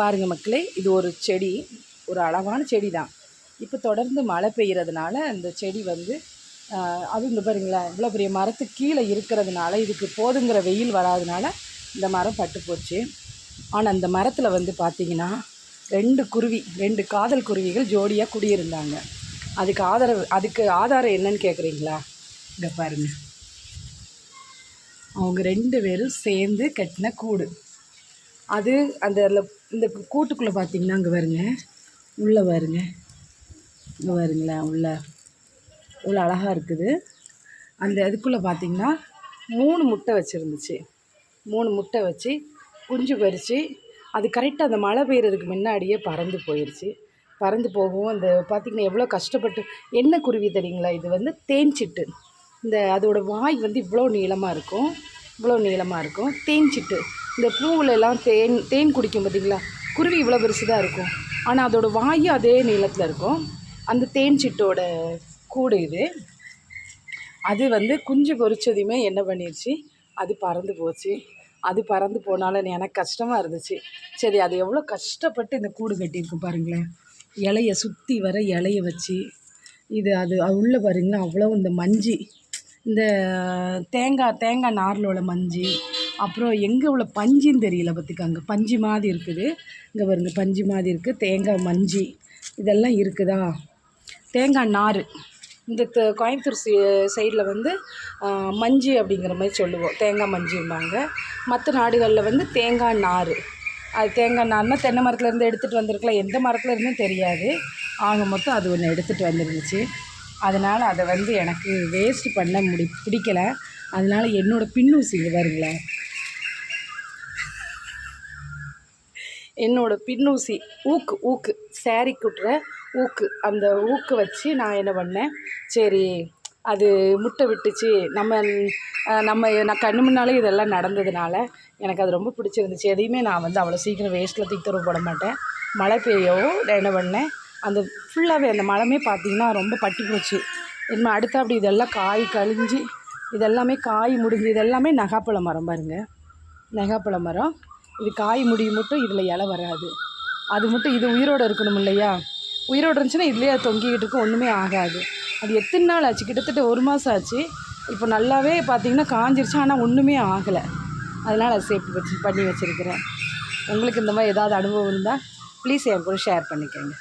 பாருங்கள் மக்களே இது ஒரு செடி ஒரு அழகான செடி தான் இப்போ தொடர்ந்து மழை பெய்கிறதுனால அந்த செடி வந்து அது இந்த பாருங்களேன் இவ்வளோ பெரிய மரத்துக்கு கீழே இருக்கிறதுனால இதுக்கு போதுங்கிற வெயில் வராதனால இந்த மரம் பட்டு போச்சு. ஆனால் அந்த மரத்தில் வந்து பார்த்திங்கன்னா ரெண்டு குருவி ரெண்டு காதல் குருவிகள் ஜோடியாக குடியிருந்தாங்க. அதுக்கு ஆதரவு அதுக்கு ஆதாரம் என்னன்னு கேட்குறீங்களா இங்கே பாருங்கள் அவங்க ரெண்டு பேரும் சேர்ந்து கட்டின கூடு. அது அந்த அதில் இந்த கூட்டுக்குள்ளே பார்த்தீங்கன்னா அங்கே வருங்க உள்ளே வருங்க இங்கே வருங்களேன் உள்ள. இவ்வளோ அழகாக இருக்குது. அந்த இதுக்குள்ளே பார்த்தீங்கன்னா மூணு முட்டை வச்சுருந்துச்சு. மூணு முட்டை வச்சு குஞ்சு பறித்து அது கரெக்டாக அந்த மழை பெய்கிறதுக்கு முன்னாடியே பறந்து போயிடுச்சு பறந்து போகவும் அந்த பார்த்திங்கன்னா எவ்வளோ கஷ்டப்பட்டு என்ன குருவி தெரியுங்களா? இது வந்து தேஞ்சிட்டு இந்த அதோடய வாய் வந்து இவ்வளோ நீளமாக இருக்கும். இவ்வளோ நீளமாக இருக்கும். தேஞ்சிட்டு இந்த பூவுல எல்லாம் தேன் தேன் குடிக்கும் பார்த்தீங்களா? குருவி இவ்வளோ பெருசு தான் இருக்கும். ஆனால் அதோடய வாய் அதே நீளத்தில் இருக்கும். அந்த தேன் சிட்டோட கூடு இது. அது வந்து குஞ்சு பொரிச்சதையுமே என்ன பண்ணிருச்சு? அது பறந்து போச்சு. அது பறந்து போனாலும் எனக்கு கஷ்டமாக இருந்துச்சு. சரி அது எவ்வளோ கஷ்டப்பட்டு இந்த கூடு கட்டியிருக்கு பாருங்களேன். இலையை சுற்றி வர இலைய வச்சு இது அது உள்ளே பாருங்கன்னா அவ்வளோ இந்த மஞ்சி. இந்த தேங்காய் தேங்காய் நாரில் உள்ள மஞ்சி அப்புறம் எங்கே உள்ள பஞ்சின்னு தெரியல பார்த்துக்காங்க பஞ்சு மாதிரி இருக்குது. இங்கே பாருங்க பஞ்சு மாதிரி இருக்குது தேங்காய் மஞ்சி இதெல்லாம் இருக்குதா? தேங்காய் நார் இந்த த- கோயம்புத்தூர் சைடில் வந்து மஞ்சு மஞ்சி அப்படிங்கிற மாதிரி சொல்லுவோம். தேங்காய் மஞ்சிம்பாங்க. மற்ற நாடுகளில் வந்து தேங்காய் நார் அது தேங்காய் நார்னால் தென்னை மரத்துலேருந்து எடுத்துகிட்டு வந்திருக்கலாம். எந்த மரத்தில் இருந்தும் தெரியாது. ஆக மொத்தம் அது ஒன்று எடுத்துகிட்டு வந்துருந்துச்சு. அதனால் அதை வந்து எனக்கு வேஸ்ட் பண்ண முடி பிடிக்கல. அதனால் என்னோடய பின்னூசி வருங்களேன் என்னோடய பின்னூசி ஊக்கு ஊக்கு saree குட்டுற ஊக்கு. அந்த ஊக்கு வச்சு நான் என்ன பண்ணேன்? சரி அது முட்டை விட்டுச்சு. நம்ம நம்ம நான் கண்ணு முன்னாலே இதெல்லாம் நடந்ததுனால எனக்கு அது ரொம்ப பிடிச்சிருந்துச்சு. எதையுமே நான் வந்து அவ்வளோ சீக்கிரம் வேஸ்ட்டில் தூக்கி போட மாட்டேன். மழை பெய்யவும் நான் என்ன பண்ணேன்? அந்த ஃபுல்லாகவே அந்த மரமே பார்த்திங்கன்னா ரொம்ப பட்டி போச்சு. இனிமேல் அடுத்த அப்படி இதெல்லாம் காய் கழிஞ்சு இதெல்லாமே காய் முடிஞ்சு இதெல்லாமே நகாப்பழ மரம் பாருங்கள் நகாப்பழ மரம். இது காய் முடியும் மட்டும் இதில் இலை வராது. அது மட்டும் இது உயிரோடு இருக்கணும் இல்லையா? உயிரோடு இருந்துச்சுன்னா இதுலேயே தொங்கிக்கிட்டு இருக்கும் ஒன்றுமே ஆகாது. அது எத்தனை நாள் ஆச்சு? கிட்டத்தட்ட ஒரு மாதம் ஆச்சு. இப்போ நல்லாவே பார்த்தீங்கன்னா காஞ்சிருச்சு ஆனால் ஒன்றுமே ஆகலை. அதனால் அதை சேஃப்டி வச்சு பண்ணி வச்சுருக்கிறேன். உங்களுக்கு இந்த மாதிரி ஏதாவது அனுபவம் இருந்தால் ப்ளீஸ் என் கூட ஷேர் பண்ணிக்கோங்க.